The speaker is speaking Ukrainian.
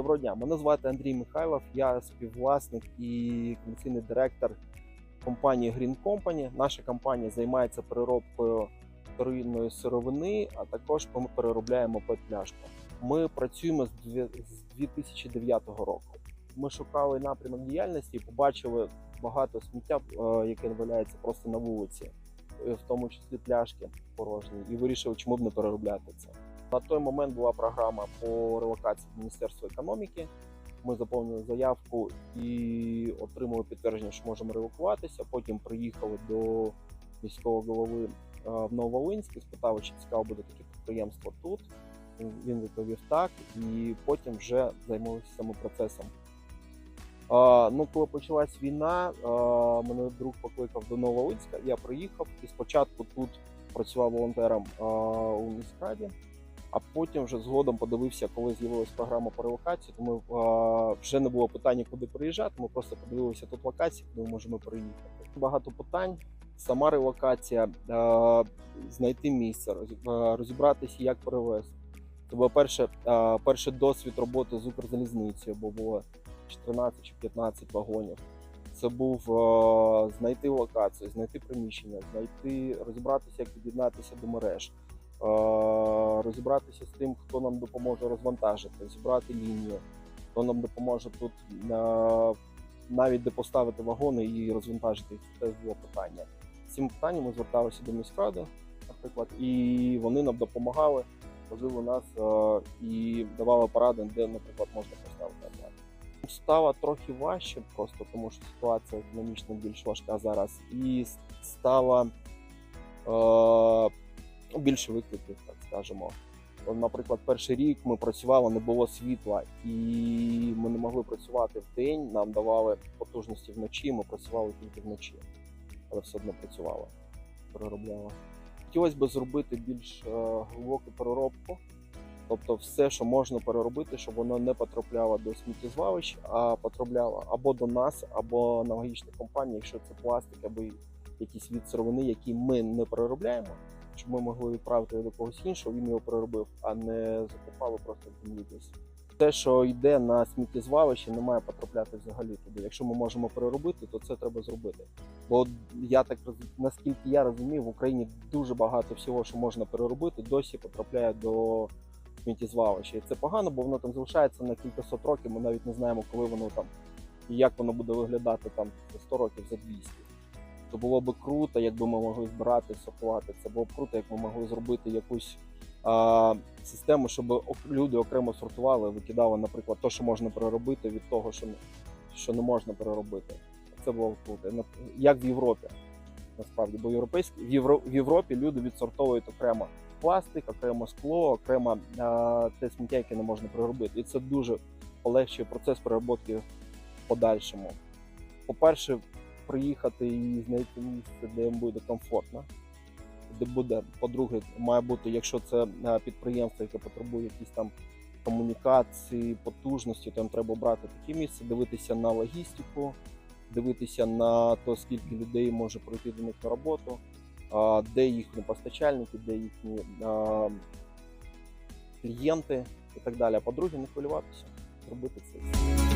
Доброго дня, мене звати Андрій Михайлов, я співвласник і комерційний директор компанії Green Company. Наша компанія займається переробкою вторинної сировини, а також ми переробляємо пет-пляшку. Ми працюємо з 2009 року. Ми шукали напрямок діяльності і побачили багато сміття, е, яке валяється просто на вулиці, е, в тому числі пляшки порожні, і вирішили, чому б не переробляти це. На той момент була програма по релокації Міністерства економіки. Ми заповнили заявку і отримали підтвердження, що можемо релокуватися. Потім приїхали до міського голови е, в Нововолинськ і спитали, чи цікаво буде таке підприємство тут. Він- відповів так, і потім вже займалися самим процесом. А, ну, коли почалась війна, а, мене друг покликав до Нововолинська. Я приїхав і спочатку тут працював волонтером у міськраді, а потім вже згодом подивився, коли з'явилася програма по релокації. Тому вже не було питання, куди приїжджати. Ми просто подивилися тут локації, куди ми можемо приїхати. Багато питань. Сама релокація, знайти місце, роз- розібратися, як перевезти. Був перше, перший досвід роботи з Укрзалізницею, бо було 14 чи 15 вагонів. Це був знайти локацію, знайти приміщення, знайти, розібратися, як під'єднатися до мереж, розібратися з тим, хто нам допоможе розвантажити, зібрати лінію, хто нам допоможе тут е, навіть де поставити вагони і розвантажити їх. Це теж було питання. Цим питанням ми зверталися до міськради, наприклад, і вони нам допомагали, возили нас е, і давали поради, де, наприклад, можна поставити обладнання. Стало трохи важче, просто тому що ситуація економічно більш важка зараз, і с- е, більше викликів, так скажемо. Наприклад, перший рік ми працювали, не було світла, і ми не могли працювати в день. Нам давали потужності вночі. Ми працювали тільки вночі, але все одно працювали, переробляли. Хотілося б зробити більш е, глибоку переробку, тобто все, що можна переробити, щоб воно не потрапляло до сміттєзвалищ, а потрапляло або до нас, або аналогічних компаній, якщо це пластик, або якісь від сировини, які ми не переробляємо, щоб ми могли відправити його до когось іншого, він його переробив, а не закопали просто в землі десь. Те, що йде на сміттєзвалище, не має потрапляти взагалі туди. Якщо ми можемо переробити, то це треба зробити. Бо я так наскільки я розумів, в Україні дуже багато всього, що можна переробити, досі потрапляє до сміттєзвалища. І це погано, бо воно там залишається на кількасот років. Ми навіть не знаємо, коли воно там і як воно буде виглядати там за 100 років, за 200. То було б круто, якби ми могли збирати, сортувати. Це було б круто, як ми могли зробити якусь а, систему, щоб люди окремо сортували, викидали, наприклад, те, що можна переробити, від того, що не, що не можна переробити. Це було б круто. Як в Європі, насправді, бо європейські в, Євро, в Європі люди відсортовують окремо пластик, окремо скло, окремо а, те сміття, яке не можна переробити. І це дуже полегшує процес переробки в подальшому. По-перше, приїхати і знайти місце, де їм буде комфортно. Де буде, по-друге, має бути, якщо це е, підприємство, яке потребує якісь там комунікації, потужності, то їм треба брати таке місце, дивитися на логістику, дивитися на те, скільки людей може прийти до них на роботу, де їхні постачальники, де їхні клієнти і так далі. А по-друге, не хвилюватися, робити це.